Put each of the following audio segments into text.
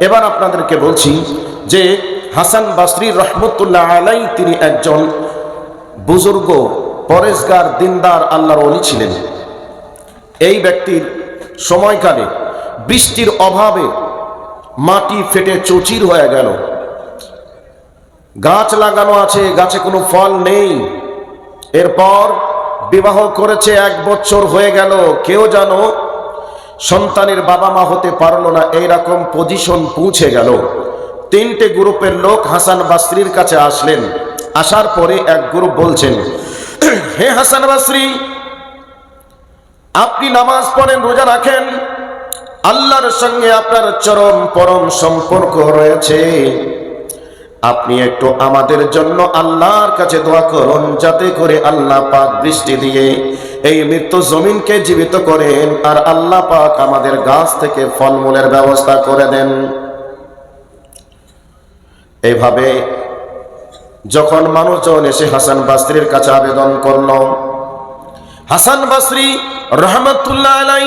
এবার আপনাদেরকে বলছি যে হাসান বাসরি রহমতুল্লাহ আলাই তিনি একজন বুজুর্গ, পরেশগার, দিনদার, আল্লাহর অলি ছিলেন। এই ব্যক্তির সময়কালে বৃষ্টির অভাবে মাটি ফেটে চচির হয়ে গেল। গাছ লাগানো আছে, গাছে কোনো ফল নেই। এরপর বিবাহ করেছে, এক বছর হয়ে গেল। কেউ জানো সন্তানের বাবা মা হতে পারল না, এইরকম পজিশন পৌঁছে গেল। তিনটে গ্রুপের লোক হাসান বাসরির কাছে আসলেন। আসার পরে এক গ্রুপ বলছেন, হে হাসান বাসরি, আপনি নামাজ পড়েন, রোজা রাখেন। আল্লাহর সঙ্গে আপনার চরম পরম সম্পর্ক রয়েছে। আপনি একটু আমাদের জন্য আল্লাহর কাছে দোয়া করুন, যাতে করে আল্লাহ পাক বৃষ্টি দিয়ে এই মৃত্যু জমিনকে জীবিত করেন আর আল্লাহ পাক আমাদের গাছ থেকে ফলমূলের ব্যবস্থা করে দেন। এইভাবে যখন মানুষজন এসে হাসান বাস্ত্রীর কাছে আবেদন করল, হাসান বাসরি রহমতুল্লাহ আলাই,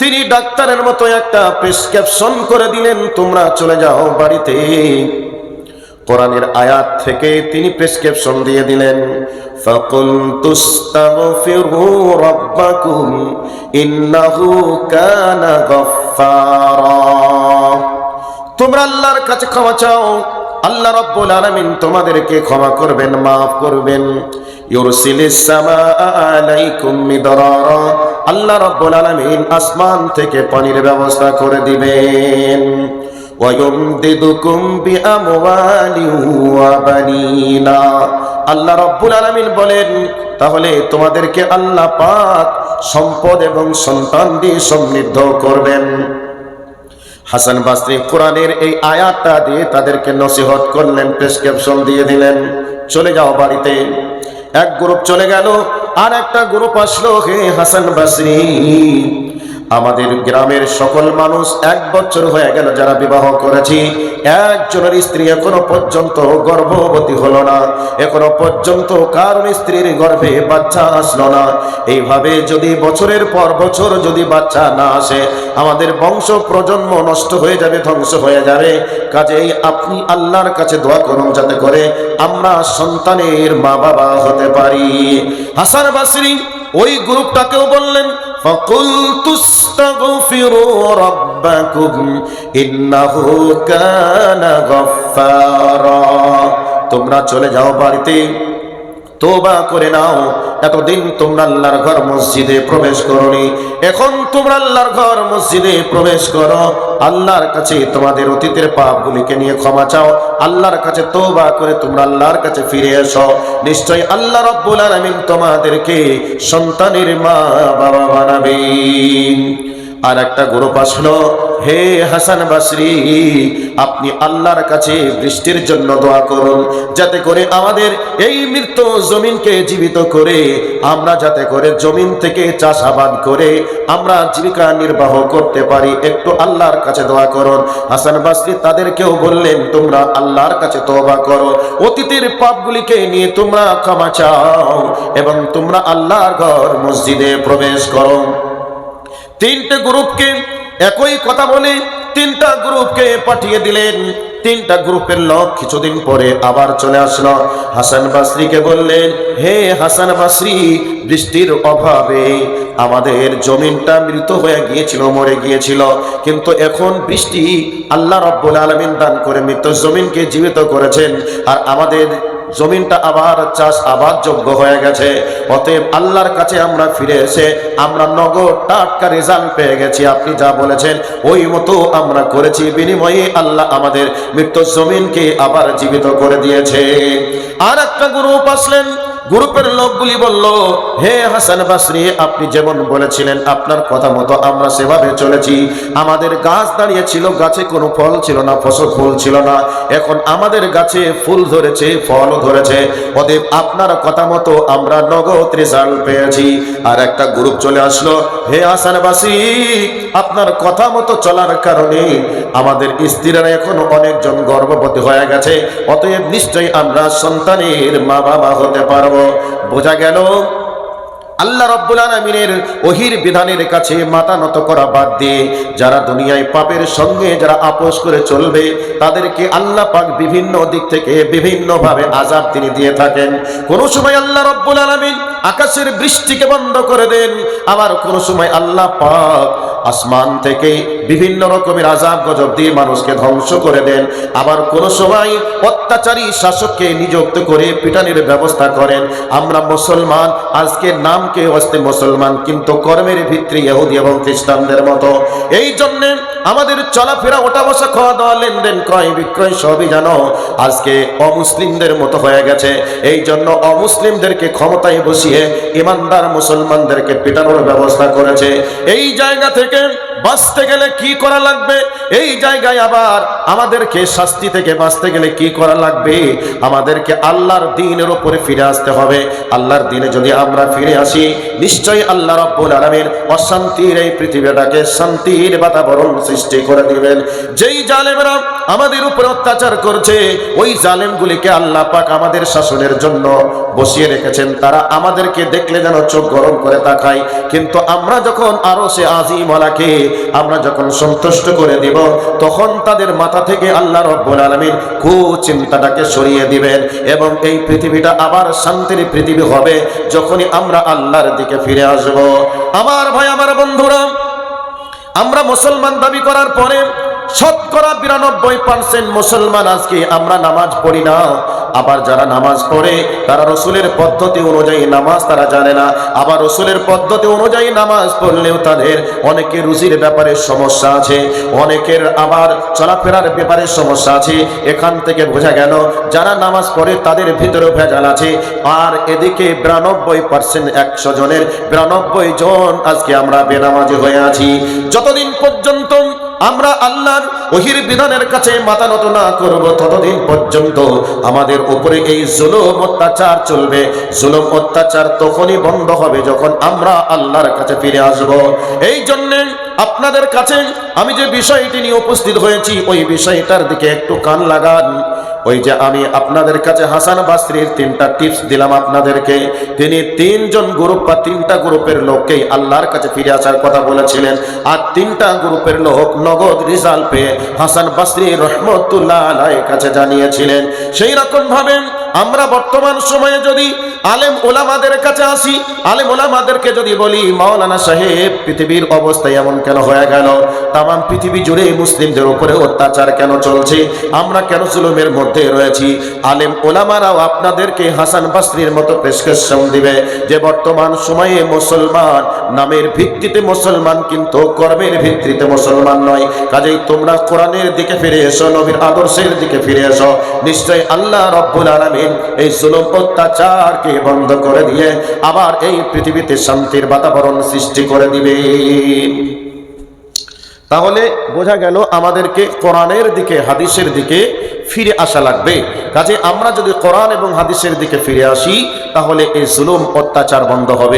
তিনি ডাক্তারের মতো একটা প্রেসক্রিপশন করে দিলেন, তোমরা চলে যাও বাড়িতে। কোরআনের আয়াত থেকে তিনি প্রেসক্রিপশন দিয়ে দিলেন। ফাকুল তুস্তাগফিরু রাব্বাকুম ইন্নাহু কানা গফফারা তোমরা আল্লাহর কাছে ক্ষমা চাও। আল্লাহ রাব্বুল আলামিন তোমাদেরকে ক্ষমা করবেন maaf করবেন। ইউরসিলিস সামাআ আলাইকুম মিদরারা। আল্লাহ রাব্বুল আলামিন আসমান থেকে পানির ব্যবস্থা করে দিবেন। ওয়ায়ুমদিদুকুম বিআমওয়ালি ওয়া আল্লাহ রাব্বুল আলামিন বলেন, তাহলে তোমাদেরকে আল্লাহ পাক সম্পদ এবং সন্তান দিয়ে সমৃদ্ধ করবেন। হাসান বাস্তি কোরআনের এই আয়াতটা দিয়ে তাদেরকে নসিহত করলেন, প্রেসক্রিপশন দিয়ে দিলেন, চলে যাও বাড়িতে। এক গ্রুপ চলে গেল আর একটা গ্রুপ আসলো, হে হাসান বাসরি আমাদের গ্রামের সকল মানুষ এক বছর হয়ে গেল যারা বিবাহ করেছি। একজনের স্ত্রী এখনও পর্যন্ত গর্ভবতী হলো না। এখনও পর্যন্ত কারণ স্ত্রীর গর্ভে বাচ্চা আসলো না। এইভাবে যদি বছরের পর বছর যদি বাচ্চা না আসে, আমাদের বংশ প্রজন্ম নষ্ট হয়ে যাবে, ধ্বংস হয়ে যাবে। কাজেই আপনি আল্লাহর কাছে দোয়া করুন যাতে করে আমরা সন্তানের মা বাবা হতে পারি। হাসান বাসরি ওই গ্রুপটাকেও বললেন তোমরা চলে যাও বাড়িতে। তোবা করে নাও। এতদিন তোমরা আল্লাহর ঘর মসজিদে প্রবেশ করনি। এখন তোমরা আল্লাহর ঘর মসজিদে প্রবেশ করো। আল্লাহর কাছে তোমাদের অতীতের পাপগুলিকে নিয়ে ক্ষমা চাও। আল্লাহর কাছে তোবা করে তোমরা আল্লাহর কাছে ফিরে এসো। নিশ্চয় আল্লাহ রব্বুল আলামিন তোমাদেরকে সন্তানের মা বাবা বানাবেন। আর একটা গ্রুপ আসলো হে হাসান বাসরি, আপনি আল্লাহর কাছে বৃষ্টির জন্য দোয়া করুন। যাতে করে আমাদের এই মৃত্যু জমিনকে জীবিত করে, আমরা যাতে করে জমিন থেকে চাষাবাদ করে, আমরা জীবিকা নির্বাহ করতে পারি। একটু আল্লাহর কাছে দোয়া করুন। হাসান বাসরি তাদেরকেও বললেন, তোমরা আল্লাহর কাছে তোবা করো। অতীতের পাপগুলিকে নিয়ে তোমরা ক্ষমা চাও এবং তোমরা আল্লাহর ঘর মসজিদে প্রবেশ করো। তিনটে গ্রুপকে একই কথা বলে তিনটা গ্রুপকে পাঠিয়ে দিলেন। তিনটা গ্রুপের লোক কিছুদিন পরে আবার চলে আসলো। হাসান বাসরিকে বললেন, হে হাসান বাসরি, বৃষ্টির অভাবে আমাদের জমিনটা মৃত হয়ে গিয়েছিল, মরে গিয়েছিল। কিন্তু এখন বৃষ্টি আল্লাহ রব্বুল আলমিন দান করে মৃত জমিনকে জীবিত করেছেন। আর আমাদের জমিনটা আবার চাষ আবার যোগ্য হয়ে গেছে। অতএব আল্লাহর কাছে আমরা ফিরে এসে আমরা নগদ টাটকা রেজাল্ট পেয়ে গেছি। আপনি যা বলেছেন, ওই মতো আমরা করেছি। বিনিময়ে আল্লাহ আমাদের মৃত্যু জমিনকে আবার জীবিত করে দিয়েছে। আর একটা গ্রুপ আসলেন গ্রুপের লোকগুলি বলল, হে হাসান বাসরি, আপনি যেমন বলেছিলেন, আপনার কথা মতো আমরা সেভাবে চলেছি। আমাদের গাছ দাঁড়িয়ে ছিল গাছে কোনো ফল ছিল না, ফসল ফুল ছিল না। এখন আমাদের গাছে ফুল ধরেছে ফলও ধরেছে। অতএব আপনার কথা মতো আমরা নগদ রেজাল্ট পেয়েছি। আর একটা গ্রুপ চলে আসলো, হে হাসান বাসি আপনার কথা মতো চলার কারণে আমাদের স্ত্রীরা এখন অনেকজন গর্ভবতী হয়ে গেছে। অতএব নিশ্চয়ই আমরা সন্তানের মা বাবা হতে পারব। বোঝা গেল, আল্লাহ রব্বুল আলমিনের ওহির বিধানের কাছে মাথা নত করা বাদ দিয়ে যারা দুনিয়ায় পাপের সঙ্গে যারা আপোষ করে চলবে, তাদেরকে আল্লাহ পাক বিভিন্ন দিক থেকে বিভিন্নভাবে আজাব তিনি দিয়ে থাকেন। কোন সময় আল্লাহ রব্বুল আলমিন আকাশের বৃষ্টিকে বন্ধ করে দেন, আবার কোন সময় আল্লাহ পাক আসমান থেকে বিভিন্ন রকমের আজাব গজব দিয়ে মানুষকে ধ্বংস করে দেন। আবার কোন সময় অত্যাচারী শাসককে নিযুক্ত করে পিটানির ব্যবস্থা করেন। আমরা মুসলমান, আজকে নামকে হস্তে মুসলমান, কিন্তু কর্মের ভিত্তি ইহুদি এবং খ্রিস্টানদের মতো। এই জন্যে আমাদের চলাফেরা ওটা বসা খাওয়া দাওয়া লেনদেন, ক্রয় বিক্রয় সবই জানো আজকে অমুসলিমদের মতো হয়ে গেছে। এই জন্য অমুসলিমদেরকে ক্ষমতায় বসিয়ে ইমানদার মুসলমানদেরকে পিটানোর ব্যবস্থা করেছে। এই জায়গা থেকে বাঁচতে গেলে কি করা লাগবে? এই জায়গায় আবার আমাদেরকে শাস্তি থেকে বাঁচতে গেলে কি করা লাগবে? আমাদেরকে আল্লাহর দিনের উপরে ফিরে আসতে হবে। আল্লাহর দিনে যদি আমরা ফিরে আসি, নিশ্চয়ই আল্লাহ রব্বুল আলমীর অশান্তির এই পৃথিবীটাকে শান্তির বাতাবরণ সৃষ্টি করে দিবেন। যেই জালেমরা আমাদের উপরে অত্যাচার করছে, ওই জালেমগুলিকে আল্লাহ পাক আমাদের শাসনের জন্য বসিয়ে রেখেছেন। তারা আমাদেরকে দেখলে যেন চোখ গরম করে তাকায়। কিন্তু আমরা যখন আরও সে আজিমলাকে আমরা যখন সন্তুষ্ট করে দিব, তখন তাদের মাথা থেকে আল্লাহ রব্বুল আলমীর কুচিন্তাটাকে সরিয়ে দিবেন এবং এই পৃথিবীটা আবার শান্তির পৃথিবী হবে যখনই আমরা আল্লাহর দিকে ফিরে আসব। আমার ভাই, আমার বন্ধুরা, আমরা মুসলমান দাবি করার পরে শতকরা বিরানব্বই পার্সেন্ট মুসলমান আজকে আমরা নামাজ পড়ি না। আবার যারা নামাজ পড়ে, তারা রসুলের পদ্ধতি অনুযায়ী নামাজ তারা জানে না। আবার রসুলের পদ্ধতি অনুযায়ী নামাজ পড়লেও তাদের অনেকের রুজির ব্যাপারে সমস্যা আছে। অনেকের আবার চলাফেরার ব্যাপারে সমস্যা আছে। এখান থেকে বোঝা গেল, যারা নামাজ পড়ে তাদের ভিতরে ভেজাল আছে। আর এদিকে বিরানব্বই পার্সেন্ট একশো জনের, বিরানব্বই জন আজকে আমরা বেনামাজি হয়ে আছি। যতদিন পর্যন্ত আমরা আল্লাহর ওহির বিধানের কাছে মাথা নত না করব ততদিন পর্যন্ত। আমাদের উপরে এই জুলুম অত্যাচার চলবে। জুলুম অত্যাচার তখনই বন্ধ হবে যখন আমরা আল্লাহর কাছে ফিরে আসব। এই জন্যে আপনাদের কাছে আমি যে বিষয়টি নিয়ে উপস্থিত হয়েছি, ওই বিষয়টার দিকে একটু কান লাগান। ওই যে আমি আপনাদের কাছে হাসান বাস্ত্রীর তিনটা টিপস দিলাম আপনাদেরকে। তিনি তিনজন গ্রুপ বা তিনটা গ্রুপের লোককেই আল্লাহর কাছে ফিরে আসার কথা বলেছিলেন। আর তিনটা গ্রুপের লোক নগদ রেজাল্ট পেয়ে হাসান বাস্ত্রী রহমতুল্লাহ আলাইয়ের কাছে জানিয়েছিলেন। সেই রকম ভাবে আমরা বর্তমান সময়ে যদি আলেম ওলামাদের কাছে আসি, আলেম ওলামাদেরকে যদি বলি, মাওলানা সাহেব, পৃথিবীর অবস্থা এমন কেন হয়ে গেল? তাম পৃথিবী জুড়ে মুসলিমদের উপরে অত্যাচার কেন চলছে? আমরা কেন জুলুমের মধ্যে রয়েছি? আলেম ওলামারাও আপনাদেরকে হাসান বাস্ত্রীর মতো প্রেসক্রিপশন দিবে যে, বর্তমান সময়ে মুসলমান নামের ভিত্তিতে মুসলমান, কিন্তু কর্মের ভিত্তিতে মুসলমান নয়। কাজেই তোমরা কোরআনের দিকে ফিরে এসো, নবীর আদর্শের দিকে ফিরে এসো। নিশ্চয় আল্লাহ রব্বুল আলামিন এই জুলুম অত্যাচারকে বন্ধ করে দিয়ে আবার এই পৃথিবীতে শান্তির বাতাবরণ সৃষ্টি করে দিবে। তাহলে বোঝা গেল আমাদেরকে কোরআনের দিকে, হাদিসের দিকে ফিরে আসা লাগবে। কাজে আমরা যদি কোরআন এবং হাদিসের দিকে ফিরে আসি, তাহলে এই জুলুম অত্যাচার বন্ধ হবে।